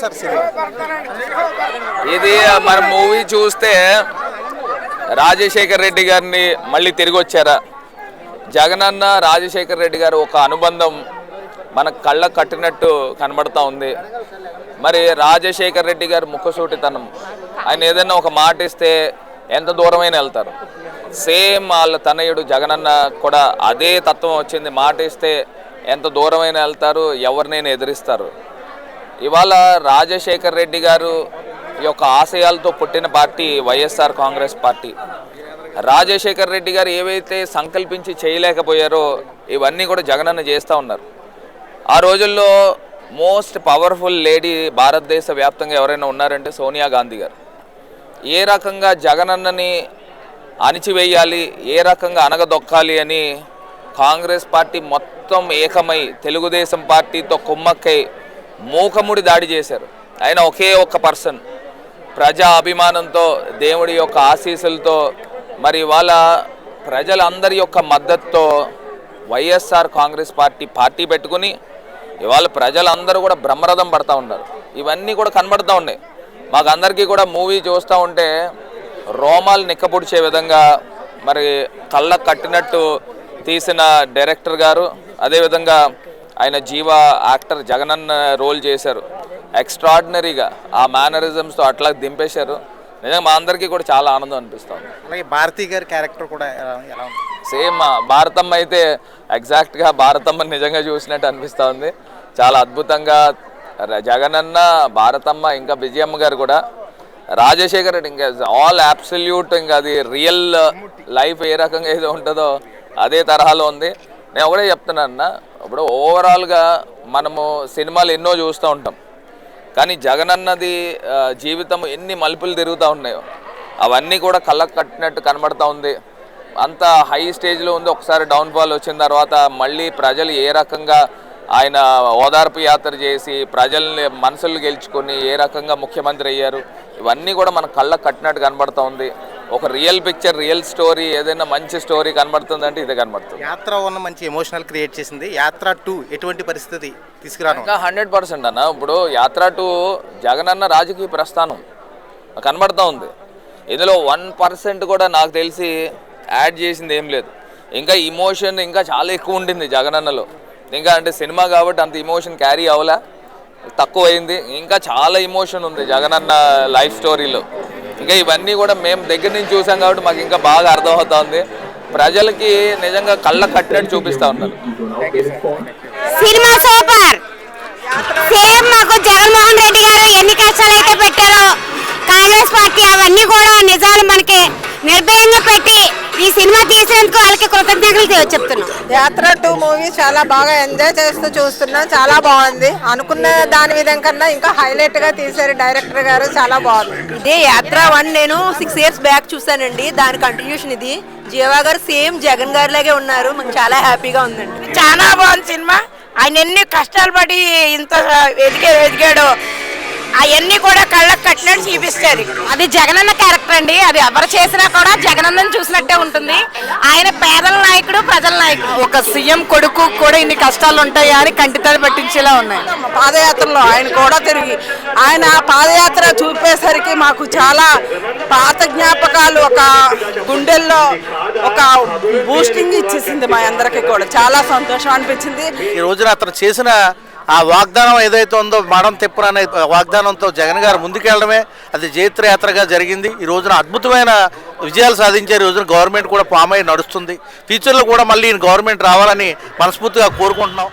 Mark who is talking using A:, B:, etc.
A: Sir cinema
B: ఇది మన movie చూస్తే రాజశేఖర్ రెడ్డి గారిని మళ్ళీ తిరిగి వచ్చారా? జగనన్న రాజశేఖర్ రెడ్డి గారు ఒక అనుబంధం మన కళ్ళ కట్టినట్టు కనబడతా ఉంది. మరి రాజశేఖర్ రెడ్డి గారు ముఖసూటితనం ఆయన ఏదైనా ఒక మాట ఇస్తే ఎంత దూరమైనా వెళ్తారు? సేమ్ వాళ్ళ తనయుడు జగనన్న కూడా అదే తత్వం వచ్చింది. మాట ఇస్తే ఎంత దూరమైనా వెళ్తారు? ఎవరినైనా ఎదిరిస్తారు? ఇవాళ రాజశేఖర్ రెడ్డి గారు యొక్క ఆశయాలతో పుట్టిన party YSR Congress party. Rajasekhar Reddy గారు ఏవైతే సంకల్పించి చేయలేకపోయారో ఇవన్నీ కూడా జగనన్న చేస్తూ ఉన్నారు. ఆ రోజుల్లో మోస్ట్ పవర్ఫుల్ లేడీ భారతదేశ వ్యాప్తంగా ఎవరైనా ఉన్నారంటే సోనియా గాంధీ గారు. ఏ రకంగా జగనన్నని అణిచివేయాలి ఏ రకంగా అనగదొక్కాలి అని కాంగ్రెస్ పార్టీ మొత్తం ఏకమై తెలుగుదేశం పార్టీతో కుమ్మక్కై మూకముడి దాడి చేశారు. ఆయన ఒకే ఒక్క పర్సన్. ప్రజా అభిమానంతో దేవుడి యొక్క ఆశీస్సులతో మరి వాళ్ళ ప్రజలందరి యొక్క మద్దతుతో వైఎస్ఆర్ కాంగ్రెస్ పార్టీ పార్టీ పెట్టుకుని ఇవాళ ప్రజలందరూ కూడా బ్రహ్మరథం పడతా ఉన్నారు. ఇవన్నీ కూడా కనబడుతూ ఉన్నాయి. మాకు అందరికీ కూడా మూవీ చూస్తూ ఉంటే రోమాలు నిక్కపుడిచే విధంగా మరి కళ్ళ కట్టినట్టు తీసిన డైరెక్టర్ గారు అదేవిధంగా ఆయన జీవ యాక్టర్ జగనన్న రోల్ చేశారు. ఎక్స్ట్రాడినరీగా ఆ మేనరిజమ్స్తో అట్లా దింపేశారు. నిజంగా మా అందరికీ కూడా చాలా ఆనందం అనిపిస్తుంది.
A: అలాగే భారతీ గారి క్యారెక్టర్ కూడా ఎలా ఉంది?
B: సేమ్ భారతమ్మ అయితే ఎగ్జాక్ట్గా భారతమ్మ నిజంగా చూసినట్టు అనిపిస్తూ ఉంది చాలా అద్భుతంగా జగనన్న భారతమ్మ ఇంకా విజయమ్మ గారు కూడా. రాజశేఖర్ రెడ్డి ఇంకా ఆల్ అబ్సల్యూట్ ఇంకా అది రియల్ లైఫ్ ఏ రకంగా ఏదో ఉంటుందో అదే తరహాలో ఉంది. నేను ఒకటే చెప్తున్నాను అన్న ఇప్పుడు ఓవరాల్గా మనము సినిమాలు ఎన్నో చూస్తూ ఉంటాం. కానీ జగన్ అన్నది జీవితం ఎన్ని మలుపులు తిరుగుతూ ఉన్నాయో అవన్నీ కూడా కళ్ళకు కట్టినట్టు కనబడతా ఉంది. అంత హై స్టేజ్లో ఉంది. ఒకసారి డౌన్ఫాల్ వచ్చిన తర్వాత మళ్ళీ ప్రజలు ఏ రకంగా ఆయన ఓదార్పు యాత్ర చేసి ప్రజల్ని మనసులు గెలుచుకొని ఏ రకంగా ముఖ్యమంత్రి అయ్యారు ఇవన్నీ కూడా మన కళ్ళకు కట్టినట్టు కనబడుతూ ఉంది. ఒక రియల్ పిక్చర్ రియల్ స్టోరీ ఏదైనా మంచి స్టోరీ కనబడుతుందంటే ఇదే కనబడుతుంది.
A: యాత్ర వన్ మంచి ఎమోషనల్ క్రియేట్ చేసింది. యాత్ర టూ ఎటువంటి పరిస్థితి తీసుకురాను?
B: ఇంకా హండ్రెడ్ పర్సెంట్ అన్న. ఇప్పుడు యాత్ర టు జగనన్న రాజకీయ ప్రస్థానం. కనబడతా ఉంది. ఇందులో వన్ పర్సెంట్ కూడా నాకు తెలిసి యాడ్ చేసింది ఏం లేదు. ఇంకా ఇమోషన్ ఇంకా చాలా ఎక్కువ ఉండింది జగనన్నలో ఇంకా అంటే సినిమా కాబట్టి అంత ఇమోషన్ క్యారీ అవ్వలే. తక్కువ అయింది ఇంకా చాలా ఇమోషన్ ఉంది జగనన్న లైఫ్ స్టోరీలో ఇంకా ఇవన్నీ కూడా మేము దగ్గర నుంచి చూసాం కాబట్టి మాకు ఇంకా బాగా అర్థమవుతా ఉంది ప్రజలకి నిజంగా కళ్ళ కట్టినట్టు చూపిస్తా ఉన్నారు.
C: Cinema super. సేమ్ మాకు జగన్మోహన్ రెడ్డి గారు ఎన్ని కష్టాలు అయితే పెట్టారో కాంగ్రెస్ పార్టీ అవన్నీ కూడా నిజాలు మనకి నిర్భయంగా పెట్టి ఈ సినిమా తీసినందుకు వాళ్ళకి కృతజ్ఞతలు చెప్తున్నాం.
D: యాత్ర టూ మూవీ చాలా బాగా ఎంజాయ్ చేస్తూ చూస్తున్నాం చాలా బాగుంది. అనుకున్న దాని విధం కన్నా ఇంకా హైలైట్గా తీశారు డైరెక్టర్ గారు చాలా బాగుంది.
E: ఇదే యాత్ర వన్ నేను సిక్స్ ఇయర్స్ బ్యాక్ చూసానండి దాని కంటిన్యూషన్ ఇది. జీవా గారు సేమ్ జగన్ గారి లాగే ఉన్నారు. మాకు చాలా హ్యాపీగా ఉందండి.
F: చాలా బాగుంది సినిమా. ఆయన ఎన్ని కష్టాలు పడి ఇంత ఎదిగా ఎదిగాడో అవన్నీ కూడా కళ్ళకు కట్టినట్టు చూపిస్తారు.
C: అది జగనన్న క్యారెక్టర్ అండి. అది ఎవరు చేసినా కూడా జగనన్నను చూసినట్టే ఉంటుంది. ఆయన పేదల నాయకుడు ప్రజల నాయకుడు.
E: ఒక సీఎం కొడుకు కూడా ఇన్ని కష్టాలు ఉంటాయా అని కంటితడి పట్టించేలా ఉన్నాయి.
D: పాదయాత్రలో ఆయన కూడా తిరిగి ఆయన పాదయాత్ర చూపేసరికి మాకు చాలా పాత జ్ఞాపకాలు ఒక గుండెల్లో ఒక బూస్టింగ్ ఇచ్చేసింది మా అందరికీ కూడా. చాలా సంతోషం అనిపించింది.
A: ఈ రోజున అతను చేసిన ఆ వాగ్దానం ఏదైతే ఉందో మడం తిప్పున అనే వాగ్దానంతో జగన్ గారు ముందుకెళ్ళడమే. అది జైత్రయాత్రగా జరిగింది. ఈ రోజున అద్భుతమైన విజయాలు సాధించే రోజున గవర్నమెంట్ కూడా ఫామ్ అయి నడుస్తుంది. ఫ్యూచర్లో కూడా మళ్ళీ గవర్నమెంట్ రావాలని మనస్ఫూర్తిగా కోరుకుంటున్నాం.